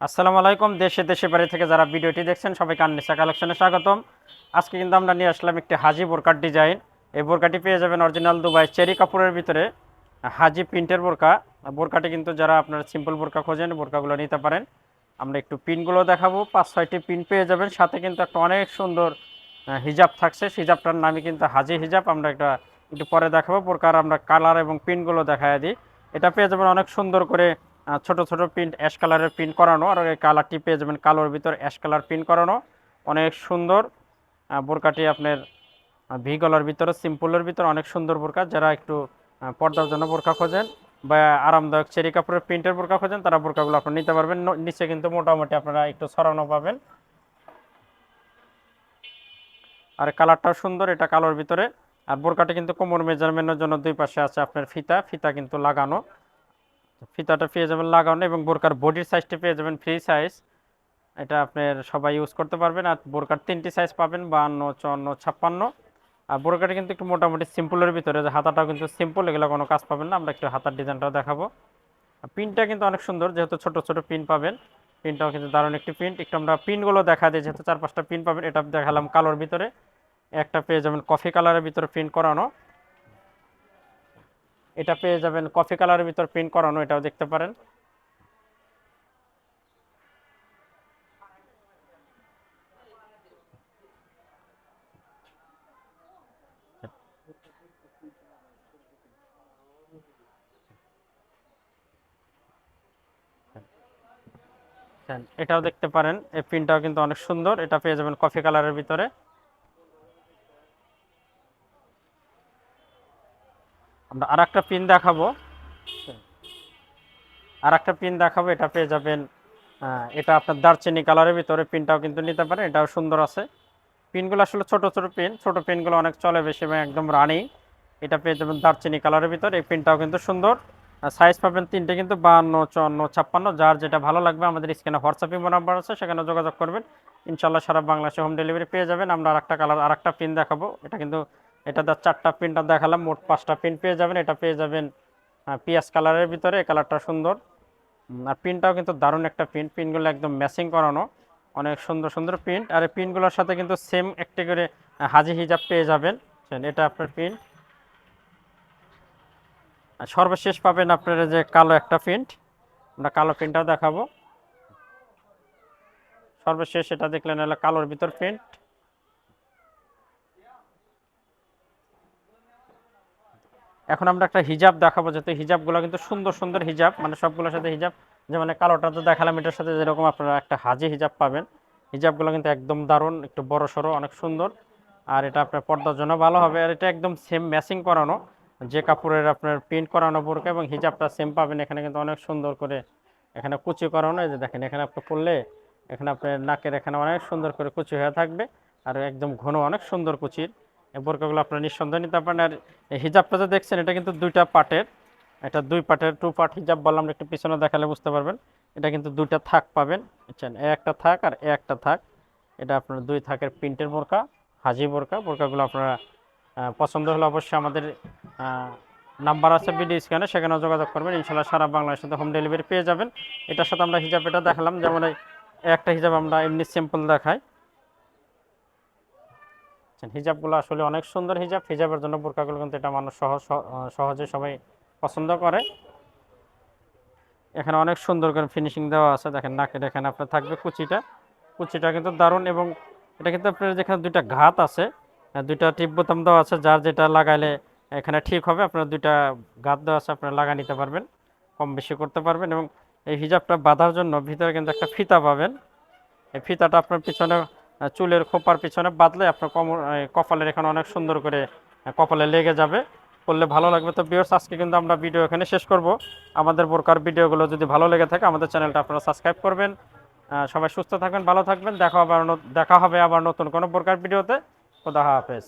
আসসালামু আলাইকুম, দেশে দেশে বাড়ি থেকে যারা ভিডিওটি দেখছেন, সবাইকে আননিসা কালেকশনে স্বাগতম। আজকে কিন্তু আমরা নিয়ে আসলাম একটি হাজি বোরকার ডিজাইন। এই বোরকাটি পেয়ে যাবেন অরিজিনাল দুবাই চেরি কাপড়ের ভিতরে। হাজি প্রিন্টের বোরকা। বোরকাটি কিন্তু যারা আপনার সিম্পল বোরকা খোঁজেন, বোরকাগুলো নিতে পারেন। আমরা একটু পিনগুলো দেখাবো। পাঁচ, ছয়টি পিন পেয়ে যাবেন। সাথে কিন্তু একটা অনেক সুন্দর হিজাব থাকছে। হিজাবটার নামই কিন্তু হাজি হিজাব। আমরা একটা একটু পরে দেখাবো। বোরকার আমরা কালার এবং পিনগুলো দেখায় দিই। এটা পেয়ে যাবেন অনেক সুন্দর করে ছোট ছোট প্রিন্ট অ্যাশ কালারের প্রিন্ট করানো, আর এই কালারটি পেয়ে যাবেন কালোর ভিতর অ্যাশ কালার প্রিন্ট করানো। অনেক সুন্দর বোরকাটি আপনার ভি গলার ভিতরে সিম্পলের ভিতরে অনেক সুন্দর বোরকা। যারা একটু পর্দার জন্য বোরকা খোঁজেন বা আরামদায়ক চেরি কাপড়ের প্রিন্টের বোরকা খোঁজেন, তারা বোরকাগুলো আপনারা নিতে পারবেন। নিচে কিন্তু মোটামুটি আপনারা একটু সরানো পাবেন। আর কালারটাও সুন্দর, এটা কালোর ভিতরে। আর বোরকাটা কিন্তু কোমর মেজারমেন্টের জন্য দুই পাশে আছে আপনার ফিতা। ফিতা কিন্তু লাগানো। ফিতাটা পেয়ে যাবেন লাগানো এবং বোরকার বডির সাইজটা পেয়ে যাবেন ফ্রি সাইজ এটা আপনার সবাই ইউজ করতে পারবেন। আর বোরকার তিনটি সাইজ পাবেন, বাহান্ন, চুয়ান্ন, ছাপ্পান্ন। আর বোরকাটা কিন্তু একটু মোটামুটি সিম্পলের ভিতরে। যে হাতাটাও কিন্তু সিম্পল এগুলো কোনো কাজ পাবেন না। আমরা একটু হাতার ডিজাইনটাও দেখাবো। পিনটা কিন্তু অনেক সুন্দর, যেহেতু ছোট ছোট পিন পাবেন। পিনটাও কিন্তু দারুণ একটি প্রিন্ট একটু আমরা পিনগুলো দেখা দিই, যেহেতু চার পাঁচটা পিন পাবেন, এটা দেখালাম কালোর ভিতরে। একটা পেয়ে যাবেন কফি কালারের ভিতরে প্রিন্ট করানো। এটা পেয়ে যাবেন কফি কালারের ভিতর প্রিন্ট করানো এটাও দেখতে পারেন। হ্যাঁ, এটাও দেখতে পারেন এই প্রিন্টটাও কিন্তু অনেক সুন্দর এটা পেয়ে যাবেন কফি কালারের ভিতরে। আমরা আর একটা পিন দেখাবো। আর একটা পিন দেখাবো এটা পেয়ে যাবেন এটা আপনার দারচিনি কালারের ভিতরে পিনটাও কিন্তু নিতে পারেন এটাও সুন্দর আছে। পিনগুলো আসলে ছোট ছোট পিন ছোট পিনগুলো অনেক চলে বেশি এবং একদম রানি এটা পেয়ে যাবেন দারচিনি কালারের ভিতর এই পিনটাও কিন্তু সুন্দর। সাইজ পাবেন তিনটে কিন্তু বাহান্ন চুয়ান্ন ছাপ্পান্ন যার যেটা ভালো লাগবে আমাদের স্ক্রিনে হোয়াটসঅ্যাপ ইমো নাম্বার আছে সেখানে যোগাযোগ করবেন। ইনশাল্লাহ সারা বাংলাদেশে হোম ডেলিভারি পেয়ে যাবেন। আমরা আর একটা কালার আরেকটা পিন দেখাবো এটা কিন্তু এটা দা চারটা পিনটা দেখালাম, মোট পাঁচটা প্রিন্ট পেয়ে যাবেন। এটা পেয়ে যাবেন পিঁয়াজ কালারের ভিতরে কালারটা সুন্দর। আর প্রিন্টটাও কিন্তু দারুণ একটা প্রিন্ট। পিনগুলো একদম ম্যাচিং করানো, অনেক সুন্দর সুন্দর প্রিন্ট। আর এই পিনগুলোর সাথে কিন্তু সেম একটি করে হাজি হিজাব পেয়ে যাবেন। এটা আপনার প্রিন্ট। সর্বশেষ পাবেন আপনার যে কালো একটা প্রিন্ট। আমরা কালো প্রিন্টটাও দেখাবো। সর্বশেষ এটা দেখলেন হলো কালোর ভিতর প্রিন্ট। এখন আমরা একটা হিজাব দেখাবো যাতে হিজাবগুলো কিন্তু সুন্দর সুন্দর হিজাব মানে সবগুলোর সাথে হিজাব। যেমন কালোটা তো দেখালাম, এটার সাথে যেরকম আপনারা একটা হাজি হিজাব পাবেন। হিজাবগুলো কিন্তু একদম দারুণ, একটু বড় সড়ো, অনেক সুন্দর। আর এটা আপনার পর্দার জন্য ভালো হবে। আর এটা একদম সেম ম্যাচিং করানো, যে কাপড়ের আপনার প্রিন্ট করানো বোরকা এবং হিজাবটা সেম পাবেন। এখানে কিন্তু অনেক সুন্দর করে এখানে কুচি করানো, এই যে দেখেন, এখানে আপনি করলে এখানে আপনার নাকের এখানে অনেক সুন্দর করে কুচি হয়ে থাকবে। আর একদম ঘন, অনেক সুন্দর কুচির। বোরকাগুলো আপনার নিঃসন্দেহে নিতে পারেন। আর হিজাবটা যে দেখছেন, এটা কিন্তু দুইটা পার্টের এটা দুই পার্টের টু পার্ট হিজাব বললাম, একটু পিছনে দেখালে বুঝতে পারবেন। এটা কিন্তু দুইটা থাক পাবেন। বুঝছেন? একটা থাক আর একটা থাক। এটা আপনার দুই থাকের প্রিন্টের বোরকা, হাজি বোরকা। বোরকাগুলো আপনারা পছন্দ হলে অবশ্যই আমাদের নাম্বার আছে ভিডিও স্ক্যানে সেখানে যোগাযোগ করবেন। ইনশাল্লাহ সারা বাংলাদেশের সাথে হোম ডেলিভারি পেয়ে যাবেন। এটার সাথে আমরা হিজাব এটা দেখালাম। যেমন একটা হিজাব আমরা এমনি সিম্পল দেখাই। হিজাবগুলো আসলে অনেক সুন্দর হিজাব। হিজাবের জন্য বোরকাগুলো কিন্তু এটা মানুষ সহজ সহজে সবাই পছন্দ করে। এখানে অনেক সুন্দর করে ফিনিশিং দেওয়া আছে। দেখেন নাকের এখানে আপনার থাকবে কুচিটা। কুচিটা কিন্তু দারুণ এবং এটা কিন্তু আপনার যেখানে দুইটা ঘাত আছে দুইটা টিপ বোতাম দেওয়া আছে। যার যেটা লাগাইলে এখানে ঠিক হবে, আপনার দুইটা ঘাত দেওয়া আছে, আপনারা লাগা নিতে পারবেন, কম বেশি করতে পারবেন এবং এই হিজাবটা বাঁধার জন্য ভিতরে কিন্তু একটা ফিতা পাবেন। এই ফিতাটা আপনার পিছনে চুলের খোপার পিছনে বাঁধলে আপনার এই কপালের এখানে অনেক সুন্দর করে কপালে লেগে যাবে। করলে ভালো লাগবে। তো বিয়ার্স আজকে কিন্তু আমরা ভিডিও এখানে শেষ করব। আমাদের বোরকার ভিডিওগুলো যদি ভালো লেগে থাকে, আমাদের চ্যানেলটা আপনারা সাবস্ক্রাইব করবেন। সবাই সুস্থ থাকবেন, ভালো থাকবেন। দেখা হবে দেখা হবে আবার নতুন কোনো বোরকার ভিডিওতে খোদা হাফেজ।